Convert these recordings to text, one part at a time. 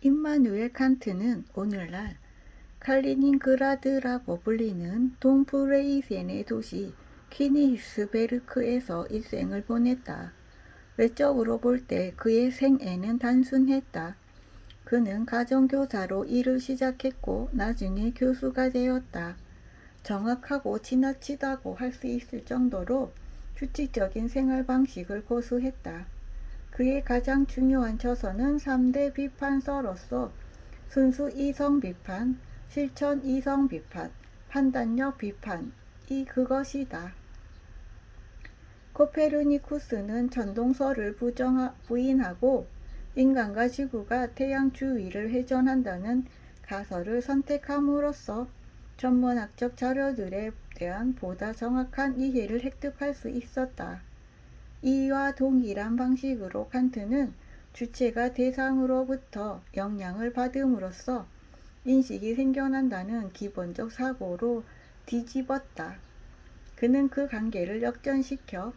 임마누엘 칸트는 오늘날 칼리닌그라드라고 불리는 동프레이센의 도시 키니히스베르크에서 일생을 보냈다. 외적으로 볼 때 그의 생애는 단순했다. 그는 가정교사로 일을 시작했고 나중에 교수가 되었다. 정확하고 지나치다고 할 수 있을 정도로 규칙적인 생활 방식을 고수했다. 그의 가장 중요한 처서는 3대 비판서로서 순수 이성 비판, 실천 이성 비판, 판단력 비판 이 그것이다. 코페르니쿠스는 전동설을 부정하, 부인하고 인간과 지구가 태양 주위를 회전한다는 가설을 선택함으로써 전문학적 자료들에 대한 보다 정확한 이해를 획득할 수 있었다. 이와 동일한 방식으로 칸트는 주체가 대상으로부터 영향을 받음으로써 인식이 생겨난다는 기본적 사고로 뒤집었다. 그는 그 관계를 역전시켜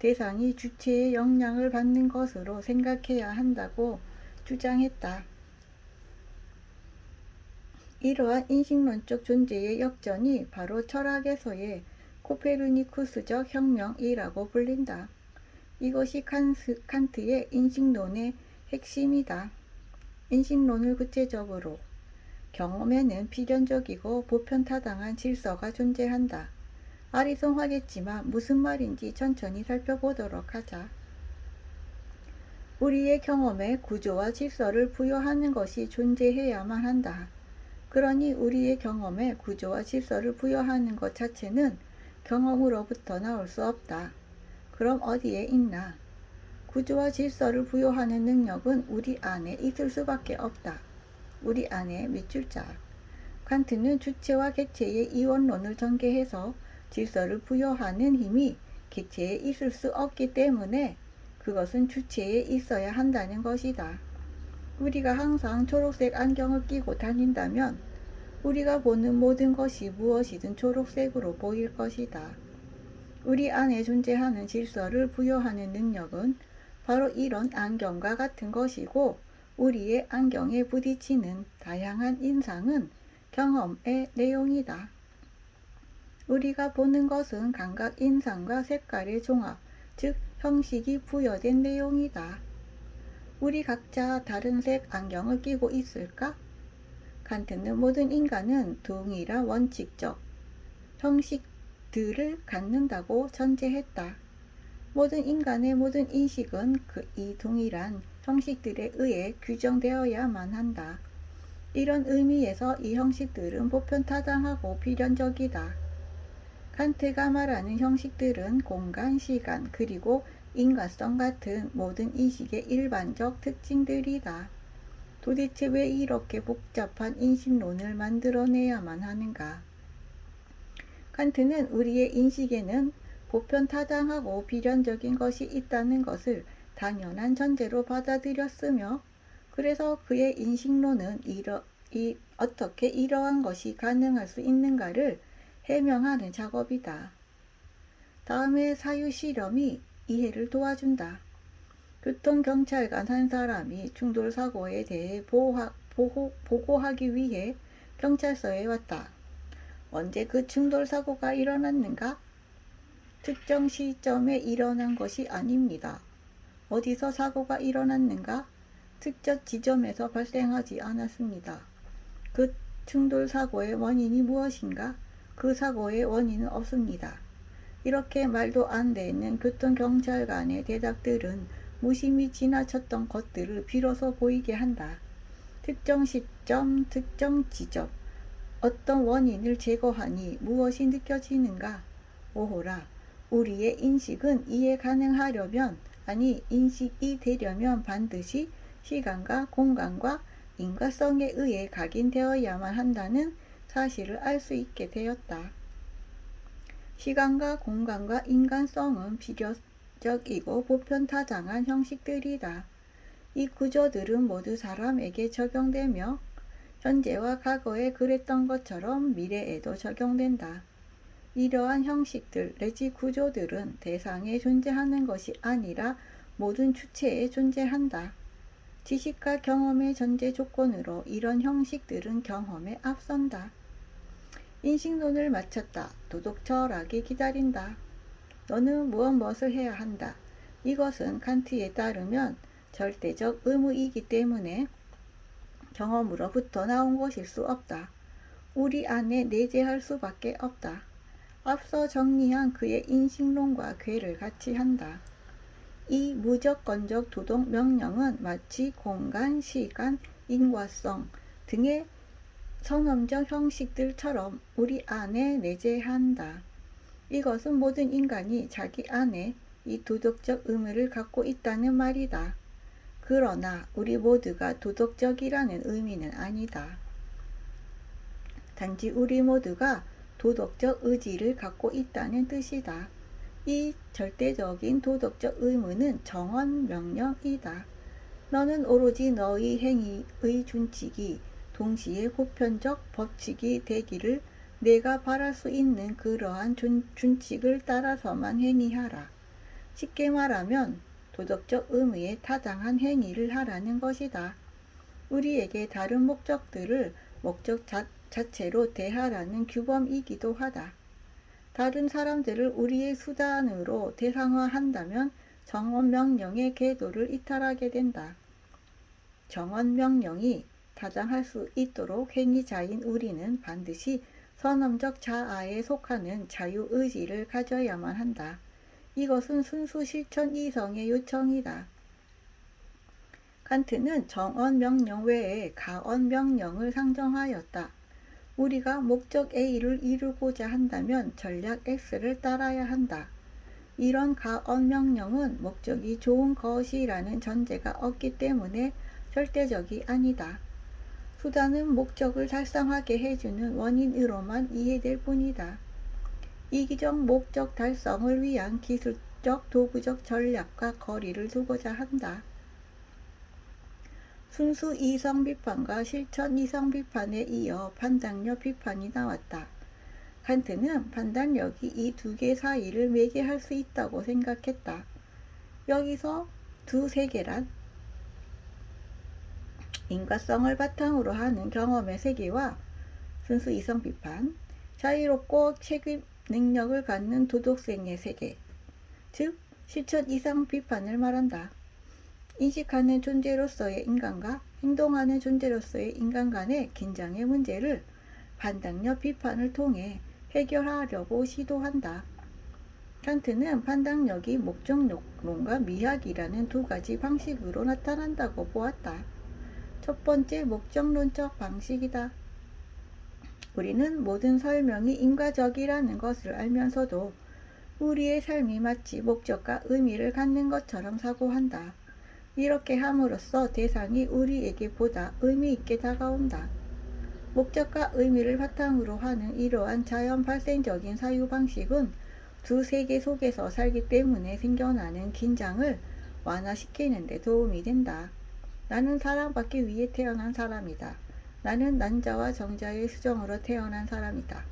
대상이 주체의 영향을 받는 것으로 생각해야 한다고 주장했다. 이러한 인식론적 존재의 역전이 바로 철학에서의 코페르니쿠스적 혁명이라고 불린다. 이것이 칸스, 칸트의 인식론의 핵심이다. 인식론을 구체적으로 경험에는 필연적이고 보편타당한 질서가 존재한다. 아리송하겠지만 무슨 말인지 천천히 살펴보도록 하자. 우리의 경험에 구조와 질서를 부여하는 것이 존재해야만 한다. 그러니 우리의 경험에 구조와 질서를 부여하는 것 자체는 경험으로부터 나올 수 없다. 그럼 어디에 있나? 구조와 질서를 부여하는 능력은 우리 안에 있을 수밖에 없다. 우리 안에 몇 줄자. 칸트는 주체와 객체의 이원론을 전개해서 질서를 부여하는 힘이 객체에 있을 수 없기 때문에 그것은 주체에 있어야 한다는 것이다. 우리가 항상 초록색 안경을 끼고 다닌다면 우리가 보는 모든 것이 무엇이든 초록색으로 보일 것이다. 우리 안에 존재하는 질서를 부여하는 능력은 바로 이런 안경과 같은 것이고 우리의 안경에 부딪히는 다양한 인상은 경험의 내용이다. 우리가 보는 것은 감각 인상과 색깔의 종합, 즉 형식이 부여된 내용이다. 우리 각자 다른 색 안경을 끼고 있을까? 칸트는 모든 인간은 동일한 원칙적 형식 들을 갖는다고 전제했다. 모든 인간의 모든 인식은 그 이 동일한 형식들에 의해 규정되어야만 한다. 이런 의미에서 이 형식들은 보편 타당하고 필연적이다. 칸트가 말하는 형식들은 공간, 시간, 그리고 인과성 같은 모든 인식의 일반적 특징들이다. 도대체 왜 이렇게 복잡한 인식론을 만들어내야만 하는가? 칸트는 우리의 인식에는 보편 타당하고 필연적인 것이 있다는 것을 당연한 전제로 받아들였으며 그래서 그의 인식론은 이러, 이, 어떻게 이러한 것이 가능할 수 있는가를 해명하는 작업이다. 다음에 사유 실험이 이해를 도와준다. 교통경찰관 한 사람이 충돌사고에 대해 보호, 보고하기 위해 경찰서에 왔다. 언제 그 충돌 사고가 일어났는가? 특정 시점에 일어난 것이 아닙니다. 어디서 사고가 일어났는가? 특정 지점에서 발생하지 않았습니다. 그 충돌 사고의 원인이 무엇인가? 그 사고의 원인은 없습니다. 이렇게 말도 안 되는 교통경찰관의 대답들은 무심히 지나쳤던 것들을 비로소 보이게 한다. 특정 시점, 특정 지점, 어떤 원인을 제거하니 무엇이 느껴지는가? 오호라, 우리의 인식은 이해 가능하려면, 아니, 인식이 되려면 반드시 시간과 공간과 인과성에 의해 각인되어야만 한다는 사실을 알 수 있게 되었다. 시간과 공간과 인간성은 비교적이고 보편타당한 형식들이다. 이 구조들은 모두 사람에게 적용되며 현재와 과거에 그랬던 것처럼 미래에도 적용된다. 이러한 형식들 내지 구조들은 대상에 존재하는 것이 아니라 모든 주체에 존재한다. 지식과 경험의 전제 조건으로 이런 형식들은 경험에 앞선다. 인식론을 마쳤다. 도덕 철학이 기다린다. 너는 무엇 무엇을 해야 한다. 이것은 칸트에 따르면 절대적 의무이기 때문에 경험으로부터 나온 것일 수 없다. 우리 안에 내재할 수밖에 없다. 앞서 정리한 그의 인식론과 괴를 같이 한다. 이 무조건적 도덕 명령은 마치 공간, 시간, 인과성 등의 선험적 형식들처럼 우리 안에 내재한다. 이것은 모든 인간이 자기 안에 이 도덕적 의무를 갖고 있다는 말이다. 그러나 우리 모두가 도덕적이라는 의미는 아니다. 단지 우리 모두가 도덕적 의지를 갖고 있다는 뜻이다. 이 절대적인 도덕적 의무는 정언 명령이다. 너는 오로지 너의 행위의 준칙이 동시에 보편적 법칙이 되기를 내가 바랄 수 있는 그러한 준, 준칙을 따라서만 행위하라. 쉽게 말하면 도덕적 의무에 타당한 행위를 하라는 것이다. 우리에게 다른 목적들을 목적 자, 자체로 대하라는 규범이기도 하다. 다른 사람들을 우리의 수단으로 대상화한다면 정언 명령의 궤도를 이탈하게 된다. 정언 명령이 타당할 수 있도록 행위자인 우리는 반드시 선험적 자아에 속하는 자유의지를 가져야만 한다. 이것은 순수 실천 이성의 요청이다. 칸트는 정언 명령 외에 가언 명령을 상정하였다. 우리가 목적 A를 이루고자 한다면 전략 X를 따라야 한다. 이런 가언 명령은 목적이 좋은 것이라는 전제가 없기 때문에 절대적이 아니다. 수단은 목적을 달성하게 해주는 원인으로만 이해될 뿐이다. 이기적 목적 달성을 위한 기술적 도구적 전략과 거리를 두고자 한다. 순수 이성 비판과 실천 이성 비판에 이어 판단력 비판이 나왔다. 칸트는 판단력이 이 두 개 사이를 매개할 수 있다고 생각했다. 여기서 두 세계란 인과성을 바탕으로 하는 경험의 세계와 순수 이성 비판, 자유롭고 책임 능력을 갖는 도덕생의 세계, 즉 실천 이상 비판을 말한다. 인식하는 존재로서의 인간과 행동하는 존재로서의 인간 간의 긴장의 문제를 판단력 비판을 통해 해결하려고 시도한다. 칸트는 판단력이 목적론과 미학이라는 두 가지 방식으로 나타난다고 보았다. 첫 번째 목적론적 방식이다. 우리는 모든 설명이 인과적이라는 것을 알면서도 우리의 삶이 마치 목적과 의미를 갖는 것처럼 사고한다. 이렇게 함으로써 대상이 우리에게 보다 의미 있게 다가온다. 목적과 의미를 바탕으로 하는 이러한 자연 발생적인 사유 방식은 두 세계 속에서 살기 때문에 생겨나는 긴장을 완화시키는 데 도움이 된다. 나는 사랑받기 위해 태어난 사람이다. 나는 난자와 정자의 수정으로 태어난 사람이다.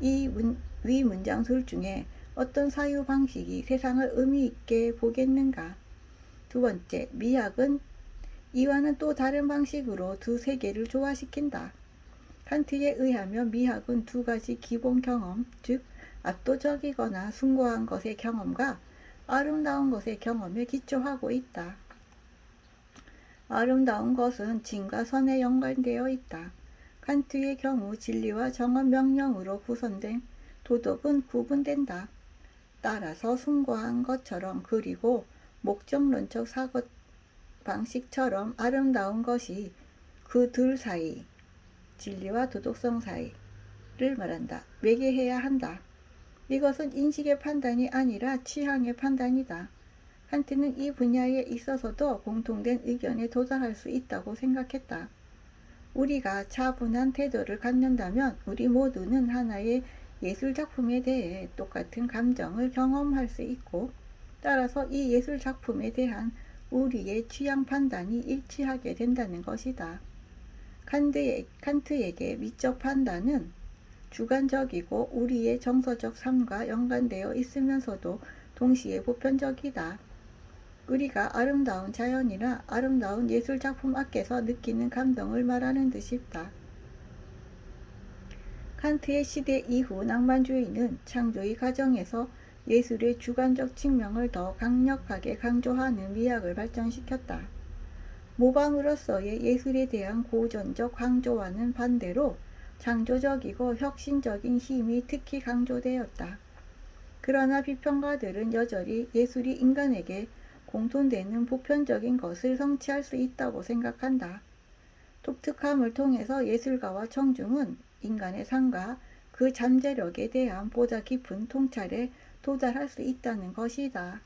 이 문, 위 문장 둘 중에 어떤 사유 방식이 세상을 의미 있게 보겠는가? 두 번째, 미학은 이와는 또 다른 방식으로 두 세계를 조화시킨다. 칸트에 의하면 미학은 두 가지 기본 경험, 즉 압도적이거나 숭고한 것의 경험과 아름다운 것의 경험에 기초하고 있다. 아름다운 것은 진과 선에 연관되어 있다. 칸트의 경우 진리와 정언 명령으로 구성된 도덕은 구분된다. 따라서 숭고한 것처럼 그리고 목적론적 사고 방식처럼 아름다운 것이 그 둘 사이, 진리와 도덕성 사이를 말한다. 매개해야 한다. 이것은 인식의 판단이 아니라 취향의 판단이다. 칸트는 이 분야에 있어서도 공통된 의견에 도달할 수 있다고 생각했다. 우리가 차분한 태도를 갖는다면 우리 모두는 하나의 예술 작품에 대해 똑같은 감정을 경험할 수 있고 따라서 이 예술 작품에 대한 우리의 취향 판단이 일치하게 된다는 것이다. 칸트에, 칸트에게 미적 판단은 주관적이고 우리의 정서적 삶과 연관되어 있으면서도 동시에 보편적이다. 우리가 아름다운 자연이나 아름다운 예술 작품 앞에서 느끼는 감동을 말하는 듯 싶다. 칸트의 시대 이후 낭만주의는 창조의 과정에서 예술의 주관적 측면을 더 강력하게 강조하는 미학을 발전시켰다. 모방으로서의 예술에 대한 고전적 강조와는 반대로 창조적이고 혁신적인 힘이 특히 강조되었다. 그러나 비평가들은 여전히 예술이 인간에게 공통되는 보편적인 것을 성취할 수 있다고 생각한다. 독특함을 통해서 예술가와 청중은 인간의 삶과 그 잠재력에 대한 보다 깊은 통찰에 도달할 수 있다는 것이다.